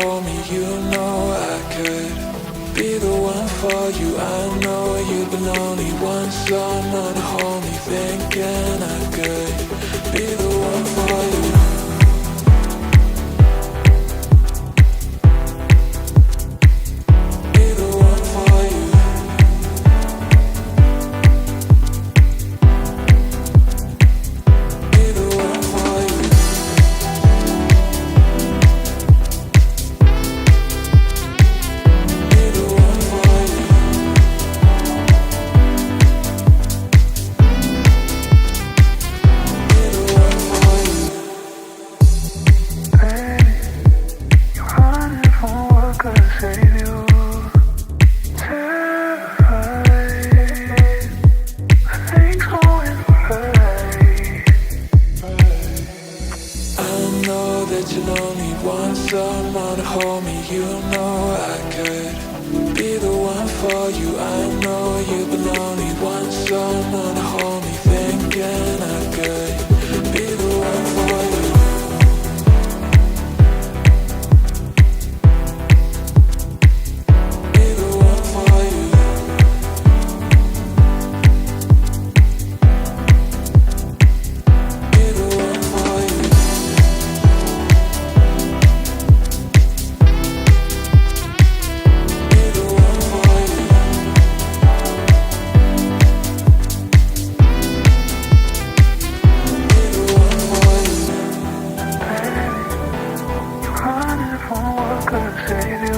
for me, you know I could be the one for you. I know you've been lonely once, so I'm not for you. I know you've been lonely once, so closer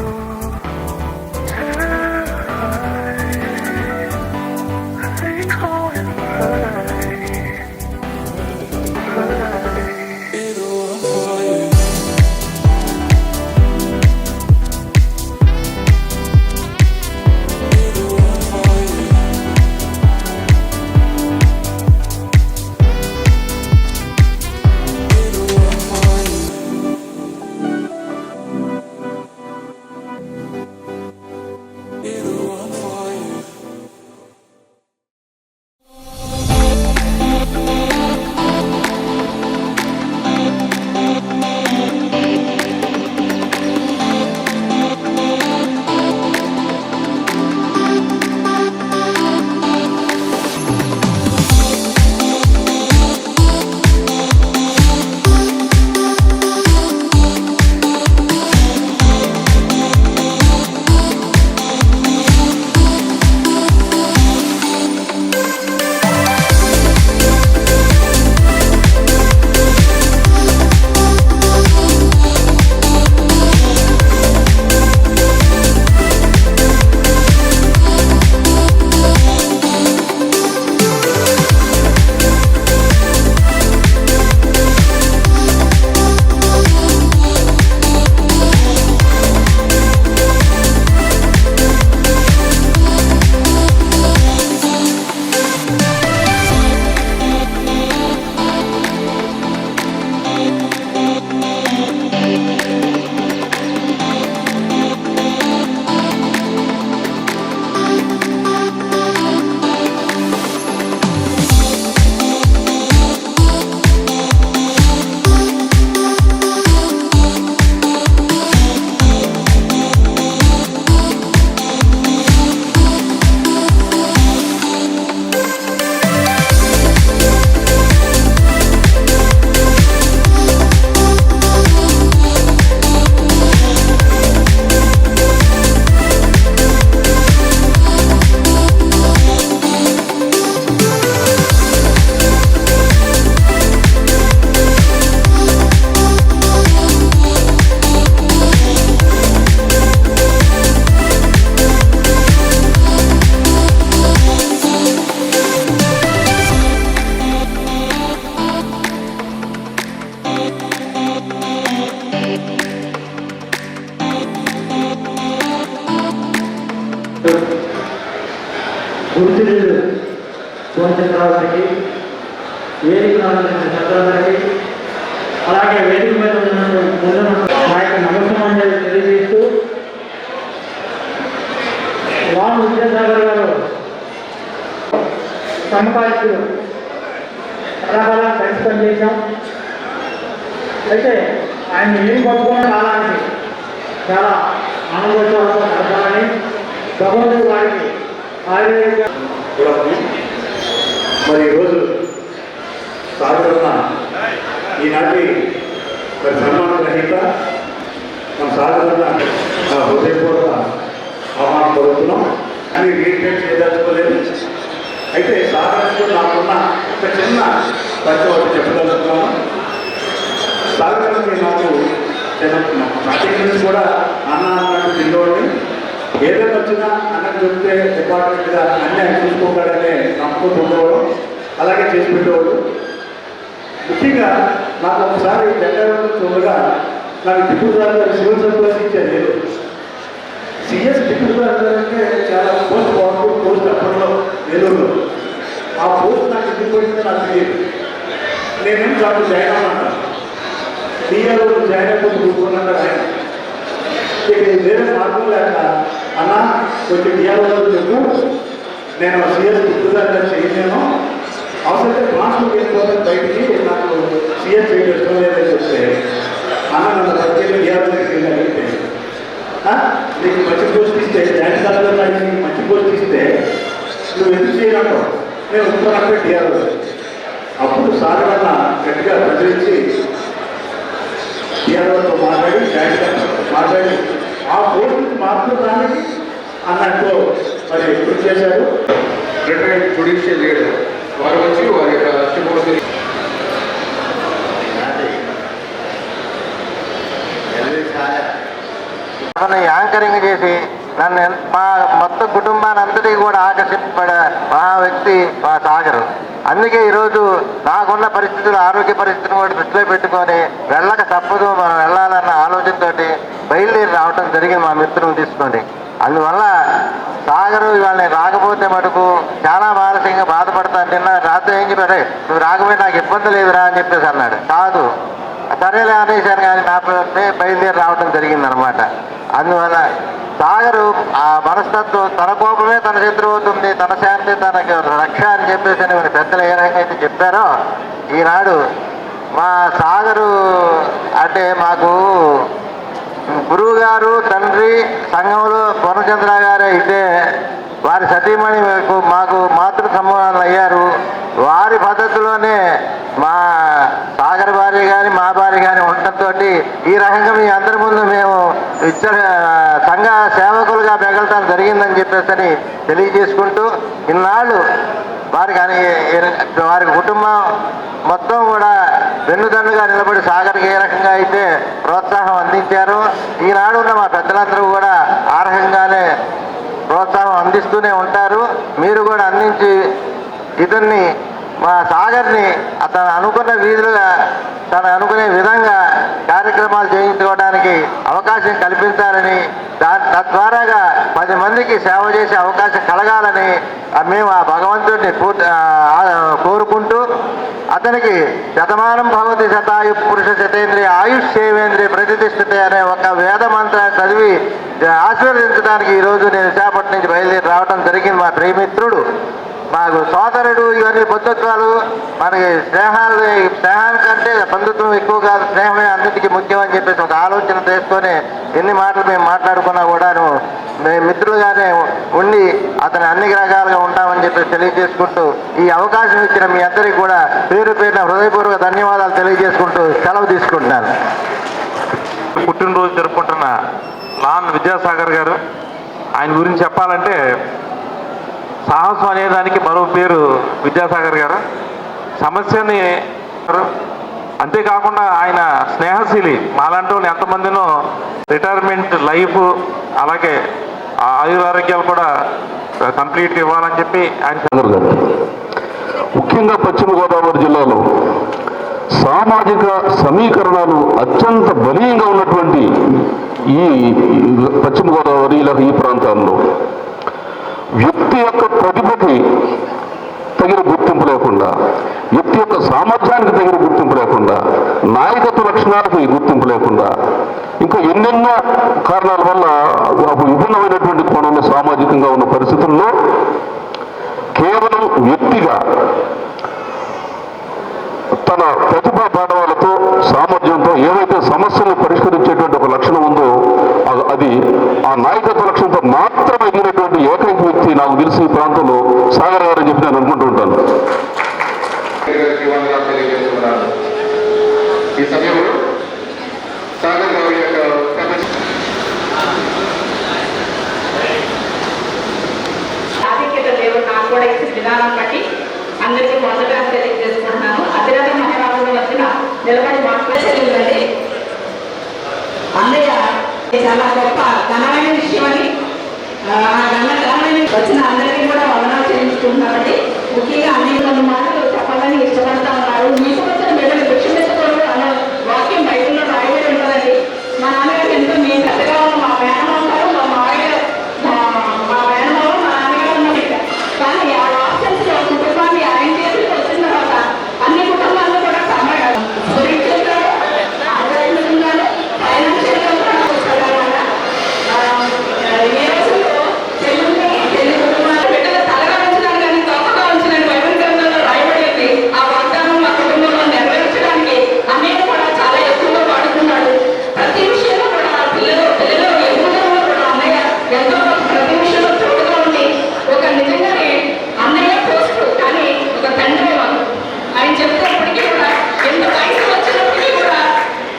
గుర్తులు పోషించడానికి వేదిక చదవడానికి అలాగే వేదిక మీద ఉన్న నమస్కారం తెలియజేస్తూ వారు విద్యాసాగర్ గారు సంపాదించు రకరకాల కలిసి చేశాం. అయితే ఆయన ఏం పట్టుకోవడం కాలానికి చాలా ఆనందోత్సవాలు నడపాలని భగవంతుడు వారికి ఆయన మరి ఈరోజు సాధారణ ఈనాటి మరి సన్మాన గ్రహీత మన సాధారణ హృదయపూర్వక ఆహ్వానం కోరుతున్నాం. అని రీట్రేట్ చేయదలుచుకోలేదు. అయితే సాధారణంగా నాకున్న ఒక చిన్న ప్రతి ఒకటి చెప్పదలుచుకున్నాను. సాధారణంగా నాకు నటించి కూడా అన్న అన్నట్టు జిల్లోని ఏదైనా వచ్చినా అన్నం చెప్తే డిపార్ట్మెంట్గా అన్నీ ఆయన చూసుకోగలనే నమ్మకం ఉండేవాడు అలాగే చేసి పెట్టేవాడు. ముఖ్యంగా నాకు ఒకసారి బెంగళూరు చూడగా నాకు డిప్యూటీ గారు సివిల్ సర్వీస్ ఇచ్చారు సిఎస్ డిప్యూటీ గారు అంటే చాలా పోస్ట్ బాగుంటుంది పోస్ట్ అప్పట్లో నెల్లూరులో ఆ పోస్ట్ నాకు ఎందుకు పోయిందో నాకు తెలియదు. నేనేం కాదు జాయిన్ అవ్వమంటాను డిఆర్ఓ జాయిన్ అయిపోయి కూర్చున్నాడు ఆయన. ఇక వేరే మార్గం లేక అన్న కొంచెం డిఆర్ఓ చెప్పు. నేను సిఎస్ గుర్తుగా చేయలేను అవసరమైతే ట్రాన్స్ఫర్ వెళ్ళిపోతాను బయటికి నాకు సిఎస్ చేయడం ఇష్టం లేదని చెప్తే అన్న నన్ను పట్టుకెళ్ళి డిఆర్ఓ దగ్గరికి అడిగితే నీకు మంచి పోస్ట్ ఇస్తే జాయిన్ కాలేజీలో నీకు మంచి పోస్ట్ ఇస్తే నువ్వు ఎందుకు చేయనంటావు? నేను ఉంటానంటే డిఆర్ఓ అప్పుడు సార్ వల్ల గట్టిగా ప్రచురించి డిఆర్ఓతో మాట్లాడి జాయింట్ మాట్లాడి ఆ పోస్టుని మార్చడానికి అన్నట్టు మరి కృషి చేశారు. రిటైర్డ్ జుడిషియల్ లీడర్ వారు వచ్చి వారి యొక్క నన్ను యాంకరింగ్ చేసి నన్ను మా మొత్తం కుటుంబాన్ని అంతటికి కూడా ఆకర్షింపబడే మా వ్యక్తి మా సాగరు. అందుకే ఈరోజు నాకున్న పరిస్థితులు ఆరోగ్య పరిస్థితిని కూడా దృష్టిలో పెట్టుకొని వెళ్ళక తప్పదు మనం వెళ్ళాలన్న ఆలోచనతోటి బయలుదేరి రావటం జరిగింది మా మిత్రులను తీసుకోండి అందువల్ల సాగరు ఇవాళ రాకపోతే మటుకు చాలా మానసికంగా బాధపడతాను నిన్న రాత్రి ఏం చెప్పారు నువ్వు రాకపోయి నాకు ఇబ్బంది లేదురా అని చెప్పేసి అన్నాడు. కాదు. సరేలే అనేశాను కానీ నా బయలుదేరి రావడం జరిగింది అనమాట అందువల్ల సాగరు ఆ మనస్తత్వం తన కోపమే తన శత్రువు అవుతుంది తన శాంతి తనకి రక్ష అని చెప్పేసి అని పెద్దలు ఏ రకంగా అయితే చెప్పారో ఈనాడు మా సాగరు అంటే మాకు గురువు గారు తండ్రి సంఘంలో పూర్ణచంద్ర గారు అయితే వారి సతీమణి మాకు మాతృ సమానాలు అయ్యారు. వారి పద్ధతిలోనే మా సాగర్ భార్య కానీ మా భార్య కానీ ఉండటంతో ఈ రకంగా మీ అందరి ముందు మేము ఇచ్చిన సంఘ సేవకులుగా మిగలటం జరిగిందని చెప్పేసి తెలియజేసుకుంటూ ఇన్నాళ్ళు వారికి అని వారి కుటుంబం మొత్తం కూడా వెన్నుదన్నుగా నిలబడి సాగర్కి ఏ రకంగా అయితే ప్రోత్సాహం అందించారు ఈనాడు ఉన్న మా పెద్దలందరూ కూడా ఆ రకంగానే ప్రోత్సాహం అందిస్తూనే ఉంటారు. మీరు కూడా అందించి ఇతన్ని మా సాగర్ని అతను అనుకున్న వీధులుగా తను అనుకునే విధంగా కార్యక్రమాలు చేయించుకోవడానికి అవకాశం కల్పించాలని దా తద్వారాగా పది మందికి సేవ చేసే అవకాశం కలగాలని మేము ఆ భగవంతుడిని కోరుకుంటూ అతనికి శతమానం భవతి శతాయు పురుష శతేంద్రియ ఆయుష్ సేవేంద్రియ ప్రతిష్ఠిత అనే ఒక వేద మంత్రాన్ని చదివి ఆశీర్వదించడానికి ఈరోజు నేను విశాఖపట్నం నుంచి బయలుదేరి రావడం జరిగింది మా ప్రియమిత్రుడు. మాకు సోదరుడు ఇవన్నీ బంధుత్వాలు. మనకి స్నేహాలు స్నేహానికంటే బంధుత్వం ఎక్కువ కాదు స్నేహమే అన్నిటికీ ముఖ్యం అని చెప్పేసి ఒక ఆలోచన చేసుకొని ఎన్ని మాటలు మేము మాట్లాడుకున్నా కూడాను మేము మిత్రులుగానే ఉండి అతను అన్ని రకాలుగా ఉంటామని చెప్పి తెలియజేసుకుంటూ ఈ అవకాశం ఇచ్చిన మీ అందరికీ కూడా పేరు పేరున హృదయపూర్వక ధన్యవాదాలు తెలియజేసుకుంటూ సెలవు తీసుకుంటున్నాను. పుట్టినరోజు జరుపుకుంటున్న లాన్ విద్యాసాగర్ గారు ఆయన గురించి చెప్పాలంటే సాహసం అనేదానికి మరో పేరు విద్యాసాగర్ గారు? సమస్యని అంతేకాకుండా ఆయన స్నేహశీలి. మాలాంటి వాళ్ళు ఎంతమందినో రిటైర్మెంట్ లైఫ్ అలాగే ఆ ఆయురారోగ్యాలు కూడా కంప్లీట్ ఇవ్వాలని చెప్పి ఆయన ముఖ్యంగా పశ్చిమ గోదావరి జిల్లాలో సామాజిక సమీకరణాలు అత్యంత బలీయంగా ఉన్నటువంటి ఈ పశ్చిమ గోదావరి ఇలా ఈ ప్రాంతాల్లో వ్యక్తి యొక్క ప్రతిభకి తగిన గుర్తింపు లేకుండా వ్యక్తి యొక్క సామర్థ్యానికి తగిన గుర్తింపు లేకుండా నాయకత్వ లక్షణాలకు గుర్తింపు లేకుండా ఇంకా ఎన్నెన్నో కారణాల వల్ల విభిన్నమైనటువంటి కోణంలో సామాజికంగా ఉన్న పరిస్థితుల్లో కేవలం వ్యక్తిగా తన ప్రతిభా పాఠవాలతో సామర్థ్యంతో ఏవైతే సమస్యలు పరిష్కరించేటువంటి ఒక లక్షణం ఉందో అది ఆ నాయకత్వ లక్షణంతో మాత్రం ఎదిగినటువంటి ఏకైక వ్యక్తి నాకు తెలిసి ఈ ప్రాంతంలో సాగర్ గారు అని చెప్పి నేను అనుకుంటూ ఉంటాను గారికి వందనాలు తెలియజేస్తున్నాను ఈ సమయంలో సాగర్ గారి యొక్క ప్రదర్శన ఆధిక్యత దేవుడు నాకు కూడా ఇచ్చిన విధానం బట్టి అందరికీ మొదటగా తెలియజేసుకుంటున్నాను. అతిరథ మహారాజుల మధ్యన నిలబడి మాట్లాడేది అన్నయ్య ఇది చాలా గొప్ప ఘనమైన విషయం అని వచ్చిన అందరికీ కూడా వందనాలు చేయించుకుంటున్నామండి ముఖ్యంగా అన్ని కొన్ని మాటలు చెప్పాలని ఇష్టపడతా ఉన్నారు. మీకు వచ్చిన బిడ్డలు భిక్షమించకూడదు అనే వాక్యం బయటలో రాయబడి ఉంటుందండి మా నాన్నగారికి ఎంతో మీ పెద్దగా ఉన్న మా మేనమామ గారు మా మావయ్య మా మా మేనమామ మా నాన్నగారు ఉన్నారు కానీ ఆ ఆప్షన్స్లో కుటుంబాన్ని ఆయన చేతికి వచ్చిన తర్వాత అన్ని కుటుంబాల్లో కూడా సమ- spiritual గా, ఆధ్యాత్మికంగాను, financial గా కూడా చూసుకోగలగాలి. ఆ, ఏ రోజుల్లో చెల్లుల్ని, చెల్లి కుటుంబాలు బిడ్డలు తలగా ఉంచినారు కానీ తోకగా ఉంచినారు బైబిల్ గ్రంథంలో రాయబడి ఉంది. ఆ వాగ్దానం మా కుటుంబంలో నెరవేర్చడానికి అన్నయ్య కూడా చాలా ఎక్కువగా వాడుతున్నాడు ప్రతి విషయంలో కూడా ఆ పిల్లలు పిల్లలు ఎదుగుదలలో కూడా అన్నయ్య ఎంతో ప్రతి విషయంలో తోడుగా ఉండి ఒక నిజంగానే అన్నయ్య పోస్ట్ కానీ ఒక తండ్రి వాళ్ళు ఆయన చెప్తున్నప్పటికీ కూడా ఎంత వయసు వచ్చినప్పటికీ కూడా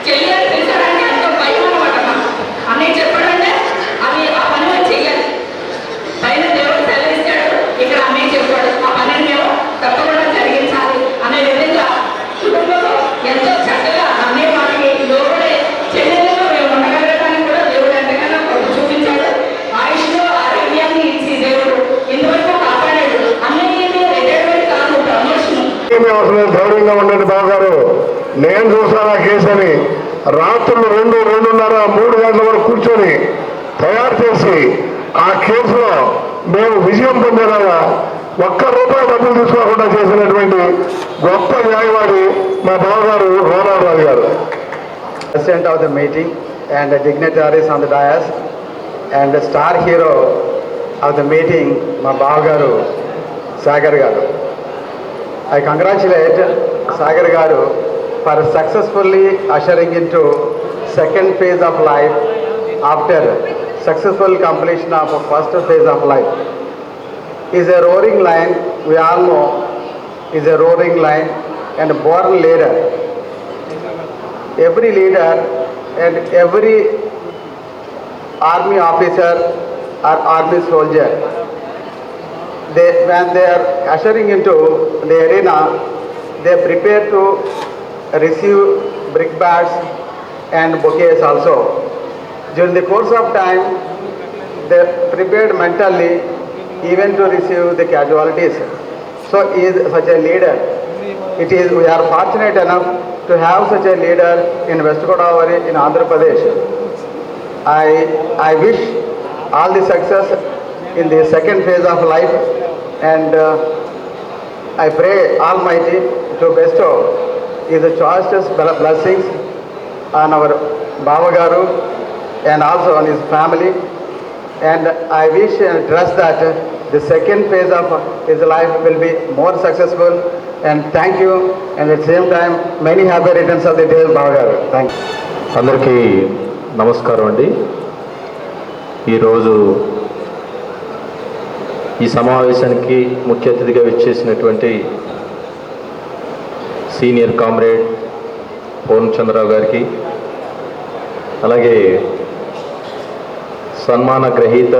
చెల్లి అని పిలిచారంటే ఎంతో భయం అనమాట మాకు. అన్నయ్య చెప్పాడంటే అది ఆ పని మేము చెయ్యాలి పైన దేవుడు సెలవిస్తాడు ఇక్కడ అన్నయ్య చెప్పాడు ఆ పనిని మేము తప్పకుండా జరిగించాలి అనే విధంగా కుటుంబంలో ఎంతో చక్కగా అన్నయ్య మనకి లోబడే చెల్లెల్లో మేము ఉండగలగడానికి కూడా దేవుడు ఎంతగానో కృప చూపించాడు ఆయుష్లో ఆరోగ్యాన్ని ఇచ్చి దేవుడు ఇంతవరకు కాపాడాడు అన్నయ్య రిటైర్మెంట్ కాదు ప్రమోషన్ ఏమీ అవసరం లేదు ధైర్యంగా ఉండండి బాబు గారు నేను చూసాను రాత్రులు రెండు రెండున్నర మూడు గంటల వరకు కూర్చొని తయారు చేసి ఆ కేసులో మేము విజయం పొందేలాగా ఒక్క రూపాయి డబ్బులు తీసుకోకుండా చేసినటువంటి గొప్ప న్యాయవాది మా బావగారు రోనారావు గారు president of the meeting and dignitaries on the dais and star hero of the meeting మా బావగారు సాగర్ గారు. ఐ కంగ్రాచులేట్ సాగర్ గారు for successfully ushering into second phase of life after successful completion of first phase of life. Is a roaring lion, we all know, is a roaring lion and born leader every leader and every army officer or army soldier, they, when they are ushering into the arena, they prepare to receive brickbats and bouquets also. During the course of time, they prepared mentally even to receive the casualties. So is such a leader. It is, we are fortunate enough to have such a leader in West Godavari in Andhra Pradesh. I, I wish all the success in the second phase of life and uh, I pray Almighty to bestow ఈ choice blessings on our బావగారు and also on his family and I wish dress that the second phase of his life will be more successful and thank you and at same time many happy returns of the day బావగారు thank you అందరికీ నమస్కారం అండి. ఈరోజు ఈ సమావేశానికి ముఖ్య అతిథిగా విచ్చేసినటువంటి సీనియర్ కామ్రేడ్ పూర్ణచంద్రరావు గారికి అలాగే సన్మాన గ్రహీత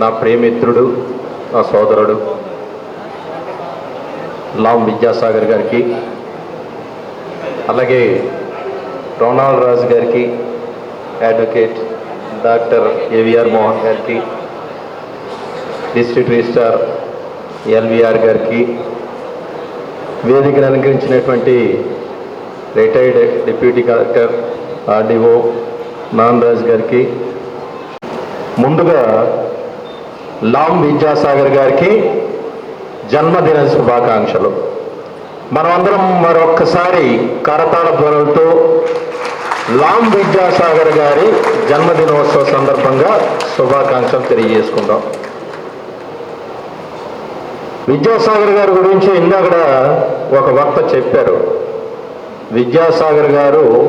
నా ప్రేమిత్రుడు నా సోదరుడు లాం విద్యాసాగర్ గారికి అలాగే రోనాల్డ్ రాజు గారికి అడ్వకేట్ డాక్టర్ ఏవిఆర్ మోహన్ గారికి డిస్ట్రిక్ట్ రిజిస్టార్ ఎల్విఆర్ గారికి వేదికను అలంకరించినటువంటి రిటైర్డ్ డిప్యూటీ కలెక్టర్ ఆర్డీఓ నాన్ రాజ్ గారికి ముందుగా లాం విద్యాసాగర్ గారికి జన్మదిన శుభాకాంక్షలు. మనమందరం మరొక్కసారి కరతాళ ధ్వనులతో లామ్ విద్యాసాగర్ గారి జన్మదినోత్సవ సందర్భంగా శుభాకాంక్షలు తెలియజేసుకుందాం. విద్యాసాగర్ గారి గురించి ఇందాక ఒక వక్త చెప్పారు. విద్యాసాగర్ గారు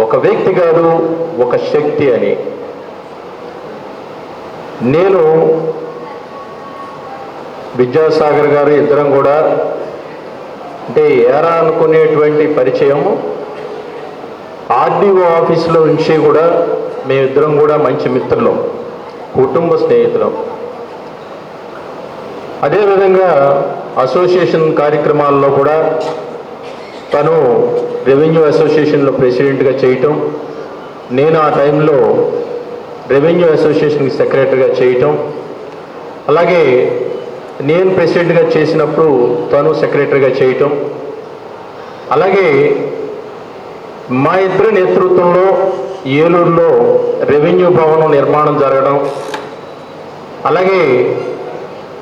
ఒక వ్యక్తి కాదు ఒక శక్తి అని. నేను విద్యాసాగర్ గారు ఇద్దరం కూడా అంటే ఏరా అనుకునేటువంటి పరిచయం ఆర్డీఓ ఆఫీసులో నుంచి కూడా మేమిద్దరం కూడా మంచి మిత్రులం కుటుంబ స్నేహితులం. అదేవిధంగా అసోసియేషన్ కార్యక్రమాల్లో కూడా తను రెవెన్యూ అసోసియేషన్లో ప్రెసిడెంట్గా చేయటం నేను ఆ టైంలో రెవెన్యూ అసోసియేషన్కి సెక్రటరీగా చేయటం అలాగే నేను ప్రెసిడెంట్గా చేసినప్పుడు తను సెక్రటరీగా చేయటం అలాగే మా ఇద్దరి నేతృత్వంలో ఏలూరులో రెవెన్యూ భవనం నిర్మాణం జరగడం అలాగే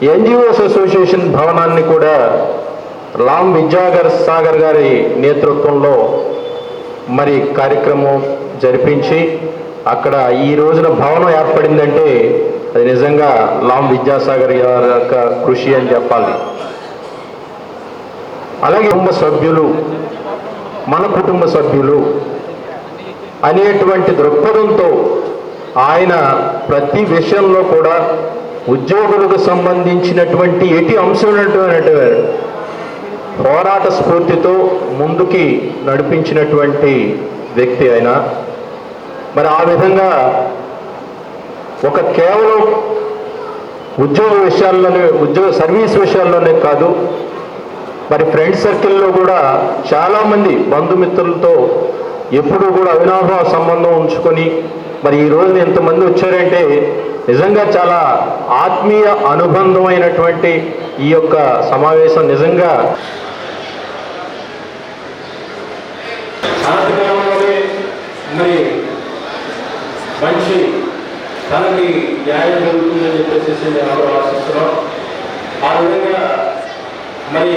ఎన్జిఓస్ అసోసియేషన్ భవనాన్ని కూడా రామ్ విద్యాగర్ సాగర్ గారి నేతృత్వంలో మరి కార్యక్రమం జరిపించి అక్కడ ఈ రోజున భవనం ఏర్పడిందంటే అది నిజంగా లామ్ విద్యాసాగర్ గారి యొక్క కృషి అని చెప్పాలి. అలాగే కుటుంబ సభ్యులు మన కుటుంబ సభ్యులు అనేటువంటి దృక్పథంతో ఆయన ప్రతి విషయంలో కూడా ఉద్యోగులకు సంబంధించినటువంటి ఎటి అంశమైనటువంటి పోరాట స్ఫూర్తితో ముందుకి నడిపించినటువంటి వ్యక్తి ఆయన. మరి ఆ విధంగా ఒక కేవలం ఉద్యోగ విషయాల్లోనే ఉద్యోగ సర్వీస్ విషయాల్లోనే కాదు మరి ఫ్రెండ్ సర్కిల్లో కూడా చాలామంది బంధుమిత్రులతో ఎప్పుడూ కూడా అవినాభావ సంబంధం ఉంచుకొని మరి ఈ రోజున ఎంతమంది వచ్చారంటే నిజంగా చాలా ఆత్మీయ అనుబంధమైనటువంటి ఈ యొక్క సమావేశం నిజంగా మరి మంచి తనకి న్యాయం జరుగుతుందని చెప్పేసి ఆశిస్తున్నాం. ఆ విధంగా మరి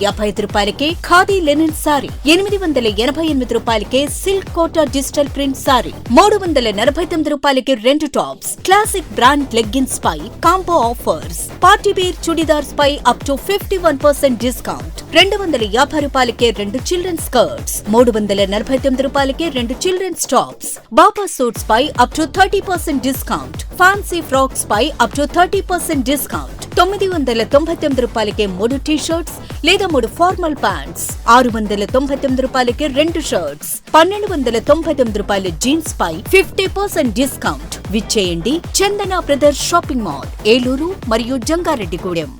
యాభై ఐదు రూపాయలకే ఖాదీ లెనిన్ సారీ ఎనిమిది వందల ఎనభై ఎనిమిది రూపాయలకే silk Kota digital print sari మూడు వందల నలభై తొమ్మిది రూపాయలకే రెండు tops classic brand leggings pi combo offers. Party wear churidars pi up to fifty one percent discount రెండు వందల యాభై రూపాయలకే రెండు చిల్డ్రన్ స్కర్ట్స్ మూడు వందల నలభై తొమ్మిది రూపాయలకే రెండు children's tops baba suits pi up to thirty percent discount fancy frocks pi up to thirty percent discount తొమ్మిది వందల తొంభై తొమ్మిది రూపాయలకే మూడు టీ షర్ట్స్ లేదా మూడు ఫార్మల్ ప్యాంట్స్ ఆరు వందల తొంభై తొమ్మిది రూపాయలకే రెండు షర్ట్స్ పన్నెండు వందల తొంభై తొమ్మిది రూపాయల జీన్స్ పై fifty percent discount విచ్చేయండి Chandana brothers shopping mall Eluru మరియు జంగారెడ్డిగూడెం.